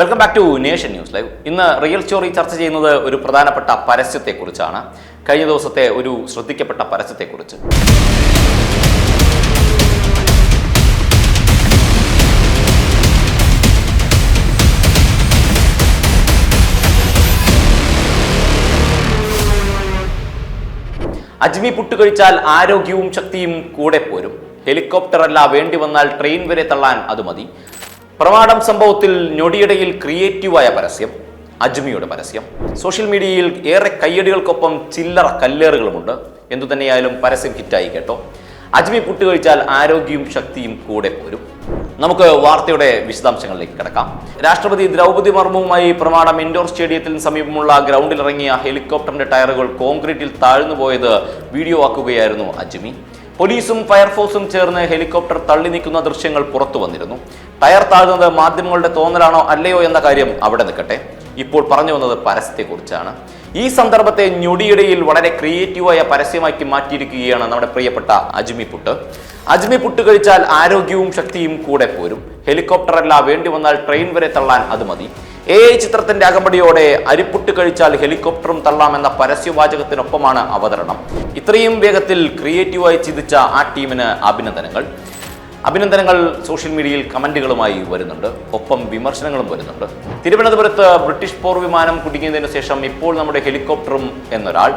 Welcome back to nation news live ഇന്ന് real story ചർച്ച ചെയ്യുന്നത് ഒരു പ്രധാനപ്പെട്ട പരസ്യത്തെക്കുറിച്ചാണ്. കഴിഞ്ഞ ദിവസത്തെ ഒരു ശ്രദ്ധിക്കപ്പെട്ട പരസ്യത്തെക്കുറിച്ച്. അജ്മി പുട്ട് കഴിച്ചാൽ ആരോഗ്യവും ശക്തിയും കൂടെ പോരും. ഹെലികോപ്റ്റർ അല്ല വേണ്ടി വന്നാൽ ട്രെയിൻ വരെ തള്ളാൻ അത് മതി. പ്രമാടം സംഭവത്തിൽ ഞൊടിയിടയിൽ ക്രിയേറ്റീവായ പരസ്യം അജ്മിയുടെ പരസ്യം. സോഷ്യൽ മീഡിയയിൽ ഏറെ കയ്യടികൾക്കൊപ്പം ചില്ലറ കല്ലേറുകളുമുണ്ട്. എന്തുതന്നെയായാലും പരസ്യം ഹിറ്റായി കേട്ടോ. അജ്മി പുട്ട് കഴിച്ചാൽ ആരോഗ്യവും ശക്തിയും കൂടെ പോരും. നമുക്ക് വാർത്തയുടെ വിശദാംശങ്ങളിലേക്ക് കിടക്കാം. രാഷ്ട്രപതി ദ്രൗപദി മുർമുവുമായി പ്രമാണം ഇൻഡോർ സ്റ്റേഡിയത്തിന് സമീപമുള്ള ഗ്രൗണ്ടിൽ ഇറങ്ങിയ ഹെലികോപ്റ്ററിന്റെ ടയറുകൾ കോൺക്രീറ്റിൽ താഴ്ന്നുപോയത് വീഡിയോ ആക്കുകയായിരുന്നു അജ്മി. പോലീസും ഫയർഫോഴ്സും ചേർന്ന് ഹെലികോപ്റ്റർ തള്ളി നീക്കുന്ന ദൃശ്യങ്ങൾ പുറത്തു വന്നിരുന്നു. ടയർ താഴ്ന്നത് മാധ്യമങ്ങളുടെ തോന്നലാണോ അല്ലയോ എന്ന കാര്യം അവിടെ നിൽക്കട്ടെ. ഇപ്പോൾ പറഞ്ഞു വന്നത് പരസ്യത്തെക്കുറിച്ചാണ്. ഈ സന്ദർഭത്തെ ഞൊടിയിടയിൽ വളരെ ക്രിയേറ്റീവായ പരസ്യമാക്കി മാറ്റിയിരിക്കുകയാണ് നമ്മുടെ പ്രിയപ്പെട്ട അജ്മി പുട്ട്. അജ്മി പുട്ട് കഴിച്ചാൽ ആരോഗ്യവും ശക്തിയും കൂടെ പോരും. ഹെലികോപ്റ്ററല്ല വേണ്ടി വന്നാൽ ട്രെയിൻ വരെ തള്ളാൻ അത് മതി. എ ചിത്രത്തിന്റെ അകമ്പടിയോടെ അരിപ്പുട്ട് കഴിച്ചാൽ ഹെലികോപ്റ്ററും തള്ളാമെന്ന പരസ്യവാചകത്തിനൊപ്പമാണ് അവതരണം. ഇത്രയും വേഗത്തിൽ ക്രിയേറ്റീവായി ചിന്തിച്ച ആ ടീമിന് അഭിനന്ദനങ്ങൾ. അഭിനന്ദനങ്ങൾ സോഷ്യൽ മീഡിയയിൽ കമന്റുകളുമായി വരുന്നുണ്ട്. ഒപ്പം വിമർശനങ്ങളും വരുന്നുണ്ട്. തിരുവനന്തപുരത്ത് ബ്രിട്ടീഷ് പോർ വിമാനം കുടുങ്ങിയതിനു ശേഷം ഇപ്പോൾ നമ്മുടെ ഹെലികോപ്റ്ററും എന്നൊരാൾ.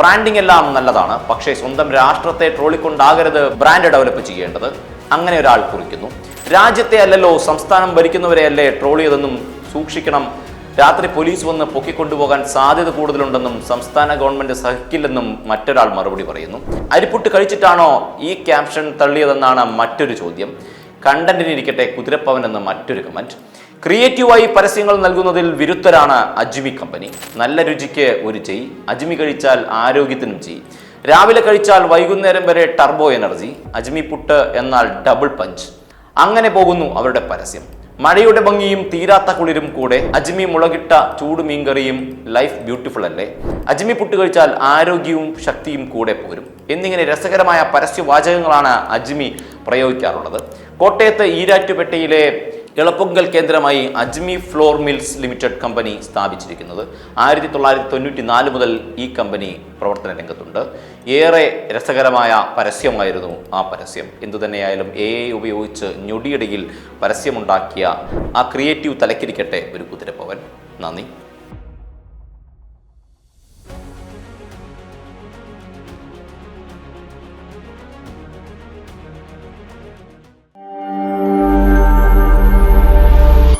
ബ്രാൻഡിംഗ് എല്ലാം നല്ലതാണ്. പക്ഷേ സ്വന്തം രാഷ്ട്രത്തെ ട്രോളിക്കൊണ്ടാകരുത് ബ്രാൻഡ് ഡെവലപ്പ് ചെയ്യേണ്ടത്. അങ്ങനെ ഒരാൾ കുറിക്കുന്നു. രാജ്യത്തെ അല്ലല്ലോ സംസ്ഥാനം ഭരിക്കുന്നവരെയല്ലേ ട്രോൾ ചെയ്തെന്നും സൂക്ഷിക്കണം. രാത്രി പോലീസ് വന്ന് പൊക്കിക്കൊണ്ടുപോകാൻ സാധ്യത കൂടുതലുണ്ടെന്നും സംസ്ഥാന ഗവൺമെന്റ് സഹിക്കില്ലെന്നും മറ്റൊരാൾ മറുപടി പറയുന്നു. അരിപ്പുട്ട് കഴിച്ചിട്ടാണോ ഈ ക്യാപ്ഷൻ തള്ളിയതെന്നാണ് മറ്റൊരു ചോദ്യം. കണ്ടന്റിനിരിക്കട്ടെ കുതിരപ്പവൻ എന്ന മറ്റൊരു കമന്റ് ക്രിയേറ്റീവായി പരസ്യങ്ങൾ നൽകുന്നതിൽ വിരുദ്ധരാണ് അജ്മി കമ്പനി. നല്ല രുചിക്ക് ഒരു ചെയ് അജ്മി കഴിച്ചാൽ ആരോഗ്യത്തിനും ചെയ് രാവിലെ കഴിച്ചാൽ വൈകുന്നേരം വരെ ടർബോ എനർജി അജ്മി പുട്ട് എന്നാൽ ഡബിൾ പഞ്ച് അങ്ങനെ പോകുന്നു അവരുടെ പരസ്യം. മഴയുടെ ഭംഗിയും തീരാത്ത കുളിരും കൂടെ അജ്മി മുളകിട്ട ചൂട് മീൻകറിയും ലൈഫ് ബ്യൂട്ടിഫുൾ അല്ലേ? അജ്മി പുട്ട് കഴിച്ചാൽ ആരോഗ്യവും ശക്തിയും കൂടെ പോരും. എന്നിങ്ങനെ രസകരമായ പരസ്യവാചകങ്ങളാണ് അജ്മി പ്രയോഗിക്കാറുള്ളത്. കോട്ടയത്ത് ഈരാറ്റുപേട്ടയിലെ എളപ്പൊങ്കൽ കേന്ദ്രമായി Ajmi flour mills limited company സ്ഥാപിച്ചിരിക്കുന്നത്. ആയിരത്തി തൊള്ളായിരത്തി തൊണ്ണൂറ്റി നാല് മുതൽ ഈ കമ്പനി പ്രവർത്തന രംഗത്തുണ്ട്. ഏറെ രസകരമായ പരസ്യമായിരുന്നു ആ പരസ്യം. എന്തുതന്നെയായാലും എ ഐ ഉപയോഗിച്ച് ഞൊടിയിടയിൽ പരസ്യമുണ്ടാക്കിയ ആ ക്രിയേറ്റീവ് തലക്കിരിക്കട്ടെ ഒരു കുതിരപ്പവൻ. നന്ദി.